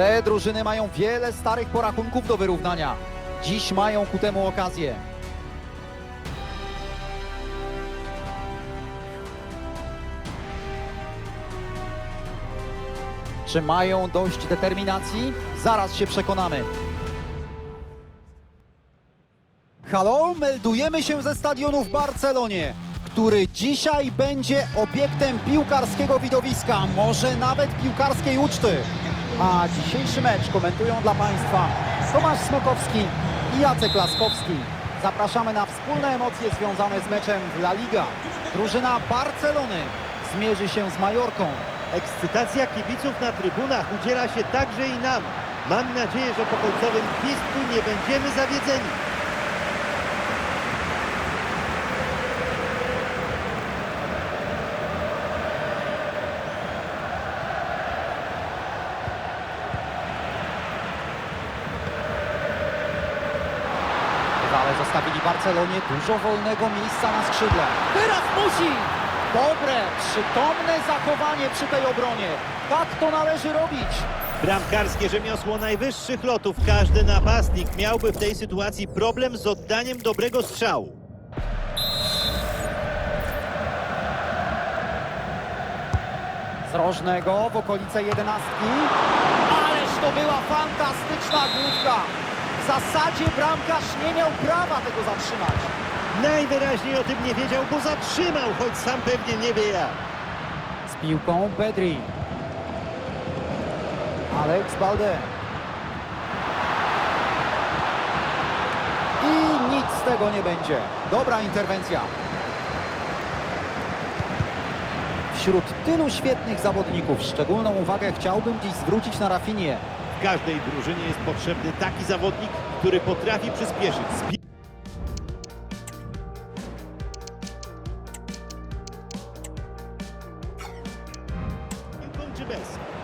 Te drużyny mają wiele starych porachunków do wyrównania. Dziś mają ku temu okazję. Czy mają dość determinacji? Zaraz się przekonamy. Halo, meldujemy się ze stadionu w Barcelonie, który dzisiaj będzie obiektem piłkarskiego widowiska, może nawet piłkarskiej uczty. A dzisiejszy mecz komentują dla Państwa Tomasz Smokowski i Jacek Laskowski. Zapraszamy na wspólne emocje związane z meczem w La Liga. Drużyna Barcelony zmierzy się z Majorką. Ekscytacja kibiców na trybunach udziela się także i nam. Mam nadzieję, że po końcowym gwizdku nie będziemy zawiedzeni. Barcelonie dużo wolnego miejsca na skrzydle. Teraz musi! Dobre, przytomne zachowanie przy tej obronie. Tak to należy robić. Bramkarskie rzemiosło najwyższych lotów. Każdy napastnik miałby w tej sytuacji problem z oddaniem dobrego strzału. Z rożnego w okolice jedenastki. Ależ to była fantastyczna główka. W zasadzie bramkarz nie miał prawa tego zatrzymać. Najwyraźniej o tym nie wiedział, bo zatrzymał, choć sam pewnie nie wie jak. Z piłką Pedri. Alex Balde. I nic z tego nie będzie. Dobra interwencja. Wśród tylu świetnych zawodników szczególną uwagę chciałbym dziś zwrócić na Rafinię. Każdej drużynie jest potrzebny taki zawodnik, który potrafi przyspieszyć.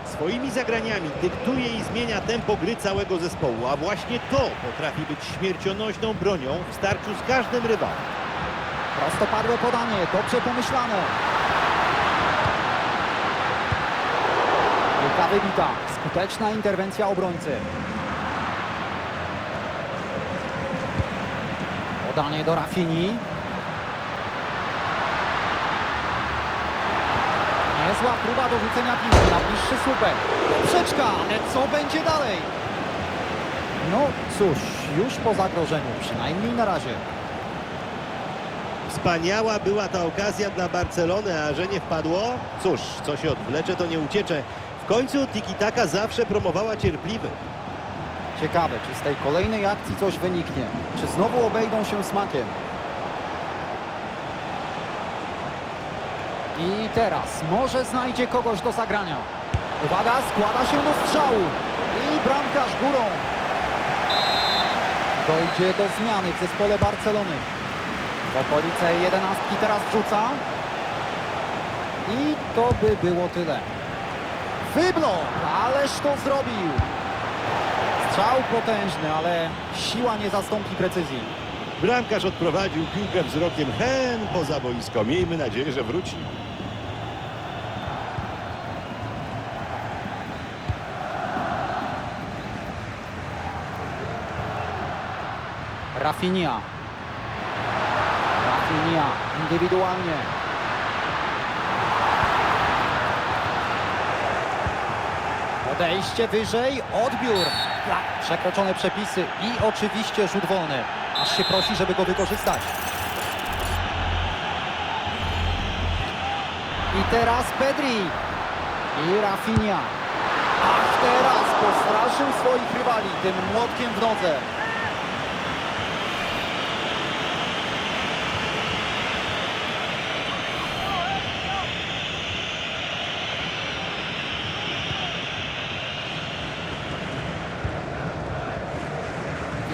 Swoimi zagraniami dyktuje i zmienia tempo gry całego zespołu, a właśnie to potrafi być śmiercionośną bronią w starciu z każdym rywalem. Prostopadłe podanie, dobrze pomyślane. Piłka wybita. Skuteczna interwencja obrońcy. Podanie do Rafini. Niezła próba do rzucenia piłki na bliższy słupek. Poprzeczka, ale co będzie dalej? No cóż, już po zagrożeniu, przynajmniej na razie. Wspaniała była ta okazja dla Barcelony, a że nie wpadło? Cóż, co się odwlecze, to nie uciecze. Końcu Tiki-Taka zawsze promowała cierpliwy. Ciekawe, czy z tej kolejnej akcji coś wyniknie. Czy znowu obejdą się smakiem. I teraz może znajdzie kogoś do zagrania. Uwaga, składa się do strzału. I bramkarz górą. Dojdzie do zmiany w zespole Barcelony. W okolice jedenastki teraz wrzuca. I to by było tyle. Wyblok, ależ to zrobił. Strzał potężny, ale siła nie zastąpi precyzji. Bramkarz odprowadził piłkę wzrokiem hen poza boisko. Miejmy nadzieję, że wróci. Rafinha. Rafinha indywidualnie. Podejście wyżej, odbiór. Tak, Przekroczone przepisy i oczywiście rzut wolny. Aż się prosi, żeby go wykorzystać. I teraz Pedri. I Rafinha. Ach, teraz postraszył swoich rywali tym młotkiem w nodze.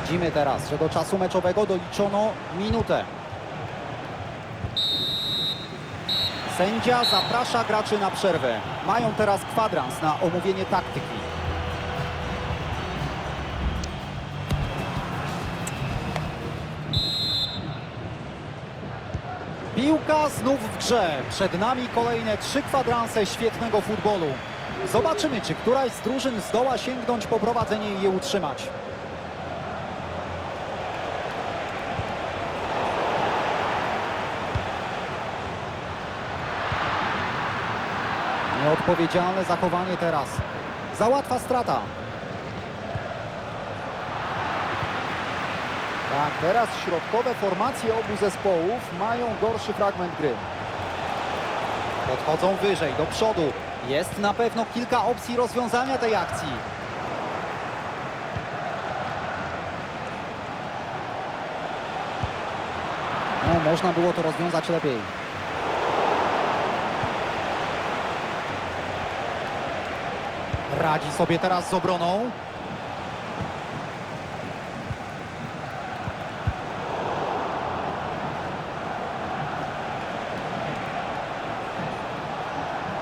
Widzimy teraz, że do czasu meczowego doliczono minutę. Sędzia zaprasza graczy na przerwę. Mają teraz kwadrans na omówienie taktyki. Piłka znów w grze. Przed nami kolejne trzy kwadranse świetnego futbolu. Zobaczymy, czy któraś z drużyn zdoła sięgnąć po prowadzenie i je utrzymać. Nieodpowiedzialne zachowanie teraz. Za łatwa strata. Tak, teraz środkowe formacje obu zespołów mają gorszy fragment gry. Podchodzą wyżej, do przodu. Jest na pewno kilka opcji rozwiązania tej akcji. No, można było to rozwiązać lepiej. Radzi sobie teraz z obroną.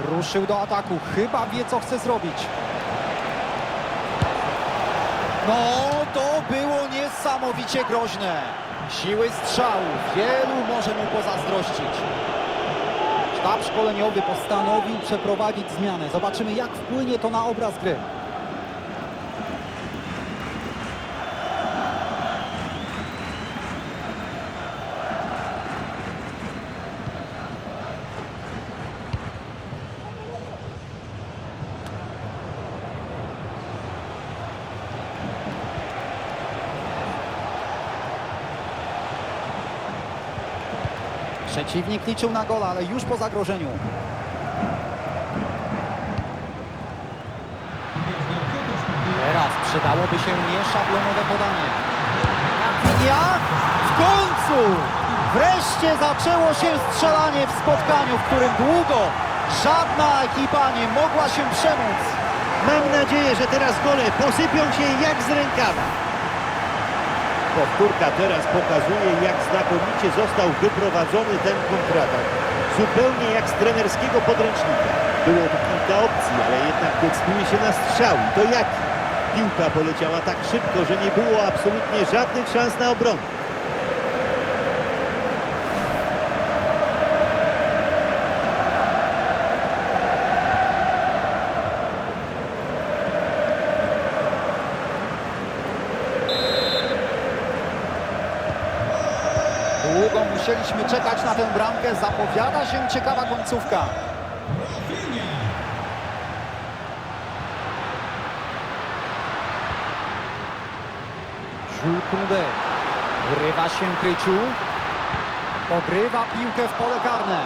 Ruszył do ataku. Chyba wie, co chce zrobić. No, to było niesamowicie groźne. Siły strzału. Wielu może mu pozazdrościć. Sztab szkoleniowy postanowił przeprowadzić zmianę. Zobaczymy, jak wpłynie to na obraz gry. Przeciwnik liczył na gola, ale już po zagrożeniu. Teraz przydałoby się nieszablonowe podanie. Rafinha w końcu! Wreszcie zaczęło się strzelanie w spotkaniu, w którym długo żadna ekipa nie mogła się przemóc. Mam nadzieję, że teraz gole posypią się jak z rękawa. Powtórka teraz pokazuje, jak znakomicie został wyprowadzony ten kontratak. Zupełnie jak z trenerskiego podręcznika. Było tu kilka opcji, ale jednak decyduje się na strzał. To jaki? Piłka poleciała tak szybko, że nie było absolutnie żadnych szans na obronę. Długo musieliśmy czekać na tę bramkę. Zapowiada się ciekawa końcówka. Jules Koundé. Grywa się Kryciu. Pogrywa piłkę w pole karne.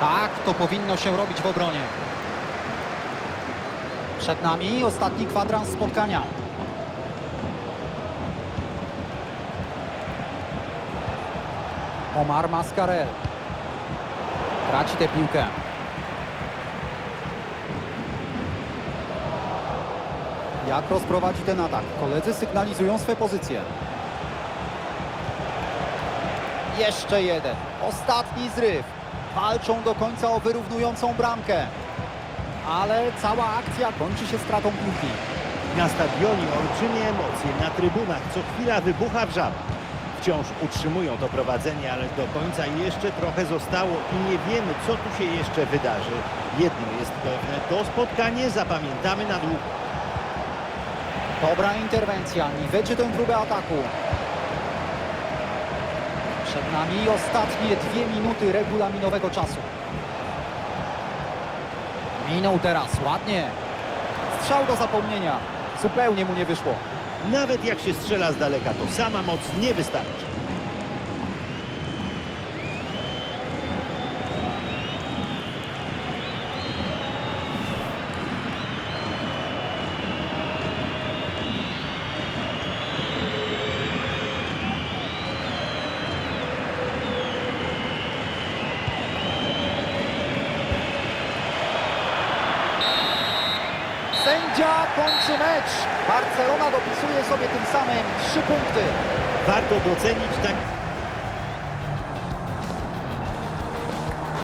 Tak, to powinno się robić w obronie. Przed nami ostatni kwadrans spotkania. Omar Mascarel. Traci tę piłkę. Jak rozprowadzi ten atak? Koledzy sygnalizują swe pozycje. Jeszcze jeden. Ostatni zryw. Walczą do końca o wyrównującą bramkę. Ale cała akcja kończy się stratą piłki. Na stadionie olbrzymie emocje, na trybunach co chwila wybucha wrzawa. Wciąż utrzymują to prowadzenie, ale do końca jeszcze trochę zostało i nie wiemy, co tu się jeszcze wydarzy. Jedno jest pewne, to spotkanie zapamiętamy na długo. Dobra interwencja, niweczy tę próbę ataku. Przed nami ostatnie dwie minuty regulaminowego czasu. Minął teraz, ładnie. Strzał do zapomnienia. Zupełnie mu nie wyszło. Nawet jak się strzela z daleka, to sama moc nie wystarczy. Sędzia kończy mecz. Barcelona dopisuje sobie tym samym trzy punkty. Warto docenić tak